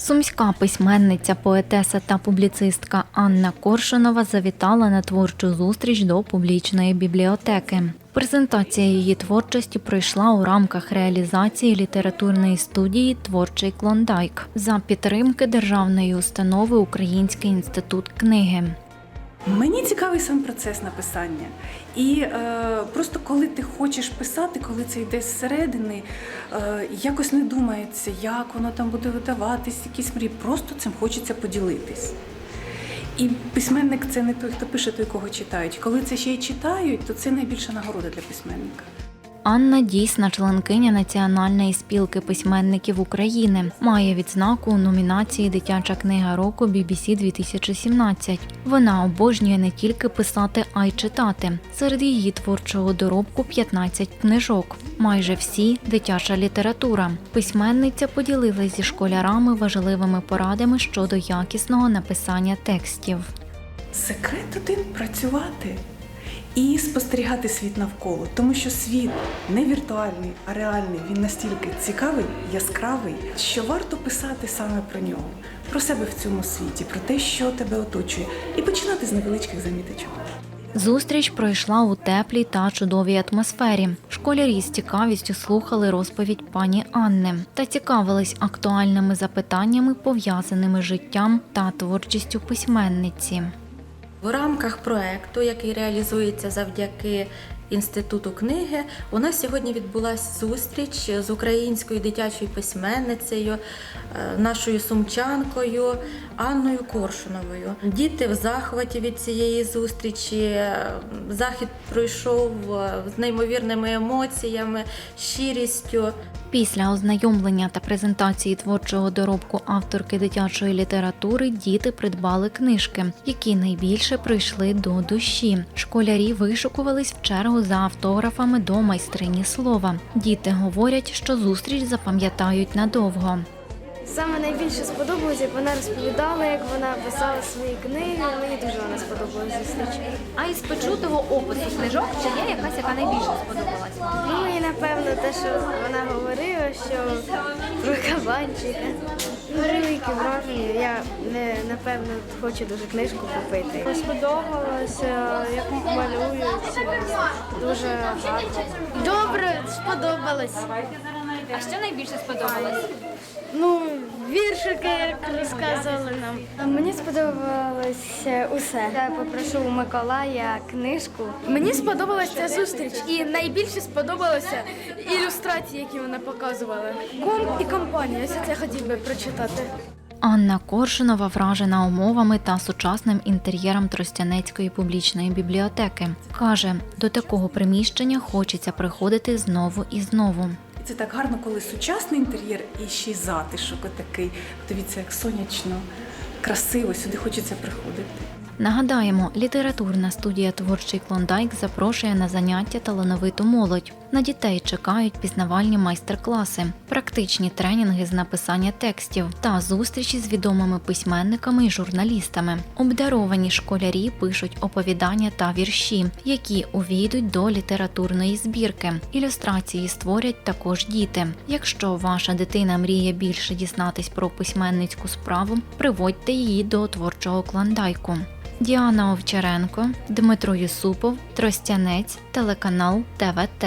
Сумська письменниця, поетеса та публіцистка Анна Коршунова завітала на творчу зустріч до публічної бібліотеки. Презентація її творчості пройшла у рамках реалізації літературної студії Творчий клондайк за підтримки державної установи Український інститут книги. Мені цікавий сам процес написання. І е, просто коли ти хочеш писати, коли це йде зсередини, е, якось не думається, як воно там буде видаватись, якісь мрії. Просто цим хочеться поділитись. І письменник це не той, хто пише, той, кого читають. Коли це ще й читають, то це найбільша нагорода для письменника. Анна дійсна членкиня Національної спілки письменників України. Має відзнаку у номінації Дитяча книга року BBC 2017. Вона обожнює не тільки писати, а й читати. Серед її творчого доробку 15 книжок. Майже всі дитяча література. Письменниця поділилась зі школярами важливими порадами щодо якісного написання текстів. Секрет один працювати і спостерігати світ навколо, тому що світ не віртуальний, а реальний. Він настільки цікавий, яскравий, що варто писати саме про нього, про себе в цьому світі, про те, що тебе оточує, і починати з невеличких заміточок. Зустріч пройшла у теплій та чудовій атмосфері. Школярі з цікавістю слухали розповідь пані Анни та цікавились актуальними запитаннями, пов'язаними з життям та творчістю письменниці. В рамках проекту, який реалізується завдяки інституту книги, у нас сьогодні відбулася зустріч з українською дитячою письменницею, е, нашою сумчанкою Анною Коршуновою. Діти в захваті від цієї зустрічі. Е, Захід пройшов е, з неймовірними емоціями, щирістю. Після ознайомлення та презентації творчого доробку авторки дитячої літератури діти придбали книжки, які найбільше прийшли до душі. Школярі вишукувались в чергу за автографами до майстрині слова. Діти говорять, що зустріч запам'ятають надовго. Саме найбільше сподобалось, як вона розповідала, як вона писала свої книги. Мені дуже вона сподобалась зустріч. А із почутого опису книжок чи є якась, яка найбільше сподобалась? Ну і напевно те, що вона говорила, що про кабанчика. Велике враження. Я не напевно хочу дуже книжку купити. Сподобалося, як малюють. Дуже гарно. Добре, сподобалось. А що найбільше сподобалось? Ну, віршики, як розказували нам. Мені сподобалося усе. Я попрошу у Миколая книжку. Мені сподобалася ця зустріч, і найбільше сподобалося ілюстрації, які вона показувала. Комп і компанія. Ось це хотів би прочитати. Анна Коршунова вражена умовами та сучасним інтер'єром Тростянецької публічної бібліотеки. Каже, до такого приміщення хочеться приходити знову і знову. Це так гарно, коли сучасний інтер'єр і ще й затишок такий. Дивіться, як сонячно, красиво, сюди хочеться приходити. Нагадаємо, літературна студія Творчий клондайк запрошує на заняття талановиту молодь. На дітей чекають пізнавальні майстер-класи, практичні тренінги з написання текстів та зустрічі з відомими письменниками і журналістами. Обдаровані школярі пишуть оповідання та вірші, які увійдуть до літературної збірки. Ілюстрації створять також діти. Якщо ваша дитина мріє більше дізнатись про письменницьку справу, приводьте її до творчого клондайку. Діана Овчаренко, Дмитро Юсупов, Тростянець, телеканал ТВТ.